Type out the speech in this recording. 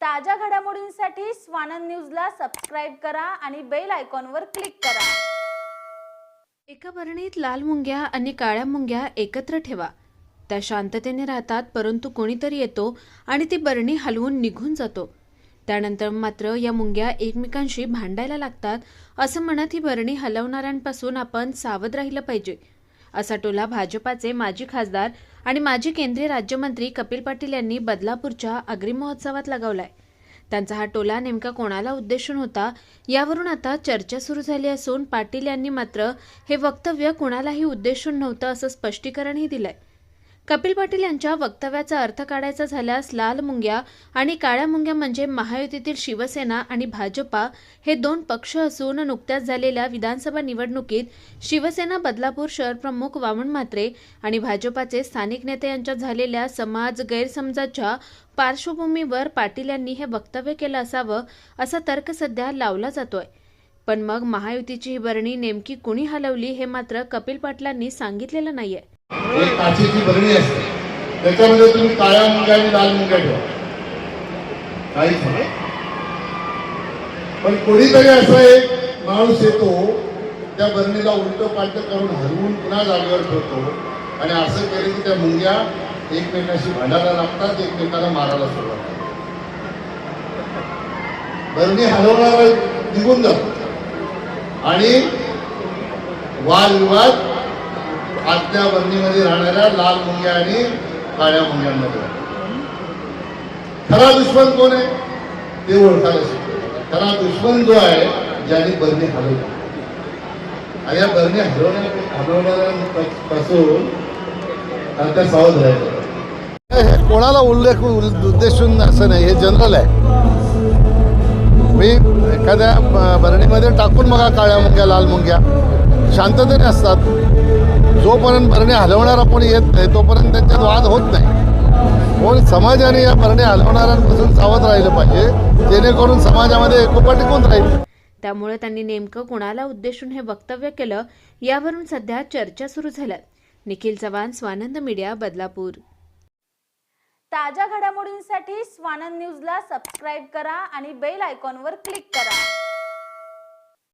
ताज्या घडामोडींसाठी स्वानंद न्यूजला सबस्क्राईब करा आणि बेल आयकॉनवर क्लिक करा. एका भरणीत लाल मुंग्या आणि काळ्या मुंग्या एकत्र ठेवा. त्या शांततेने राहतात परंतु कोणीतरी येतो आणि ती बरणी हलवून निघून जातो. त्यानंतर मात्र या मुंग्या एकमेकांशी भांडायला लागतात असं म्हणत ही बरणी हलवणाऱ्यांपासून आपण सावध राहिलं पाहिजे. असा टोला भाजपाचे माजी खासदार आणि माजी केंद्रीय राज्यमंत्री कपिल पाटील यांनी बदलापूरच्या अग्रिम महोत्सवात लगावलाय. त्यांचा हा टोला नेमका कोणाला उद्देशून होता यावरून आता चर्चा सुरू झाली असून पाटील यांनी मात्र हे वक्तव्य कोणालाही उद्देशून नव्हतं असं स्पष्टीकरणही दिलंय. कपिल पाटील यांच्या वक्तव्याचा अर्थ काढायचा झाल्यास लाल मुंग्या आणि काळ्या मुंग्या म्हणजे महायुतीतील शिवसेना आणि भाजपा हे दोन पक्ष असून नुकत्याच झालेल्या विधानसभा निवडणुकीत शिवसेना बदलापूर शहर प्रमुख वामन म्हात्रे आणि भाजपाचे स्थानिक नेते यांच्यात झालेल्या समाज गैरसमजाच्या पार्श्वभूमीवर पाटील यांनी हे वक्तव्य केलं असावं असा तर्क सध्या लावला जातोय. पण मग महायुतीची ही बरणी नेमकी कुणी हलवली हे मात्र कपिल पाटलांनी सांगितलेलं नाहीये. एक काचेची बरणी असते. त्याच्यामध्ये तुम्ही काळ्या मुंग्या आणि लाल मुंग्या ठेवा. काहीच नाही. पण कोणीतरी असा एक माणूस येतो त्या बरणीला उलट पालट करून हरवून पुन्हा जागेवर ठेवतो. आणि असं केलं की त्या मुंग्या एकमेकांशी भांडायला लागतात एकमेकाला मारायला सुरुवात बरणी हलवणारा निघून जातो. आणि वादविवाद आतल्या बरणीमध्ये राहणाऱ्या लाल मुंग्या आणि काळ्या मुंग्यांमध्ये. खरा दुश्मन कोण आहे? ते ओळखायला शिकतो खरा दुश्मन जो आहे ज्याने बरणी हलवली. आणि या बरणी हलवण्या हलवणाऱ्यांपासून त्या सावध हे कोणाला उल्लेख उद्देशून असं नाही हे जनरल आहे. मी एखाद्या बरणीमध्ये टाकून बघा काळ्या मुंग्या लाल मुंग्या. शांततेने असतात. जोपर्यंत भरणी हलवणारा कोणी येत नाही तोपर्यंत त्यांच्यात वाद होत नाही. पण समाजाने या भरणी हलवणाऱ्यांपासून सावध राहिलं पाहिजे जेणेकरून समाजामध्ये एकोपा टिकून राहील. त्यामुळे त्यांनी नेमकं कुणाला उद्देशून हे वक्तव्य केलं यावरून सध्या चर्चा सुरू झाल्यात. निखिल चव्हाण स्वानंद मीडिया बदलापूर. ताज्या घडामोडींसाठी स्वानंद न्यूजला सबस्क्राईब करा आणि बेल आयकॉनवर क्लिक करा.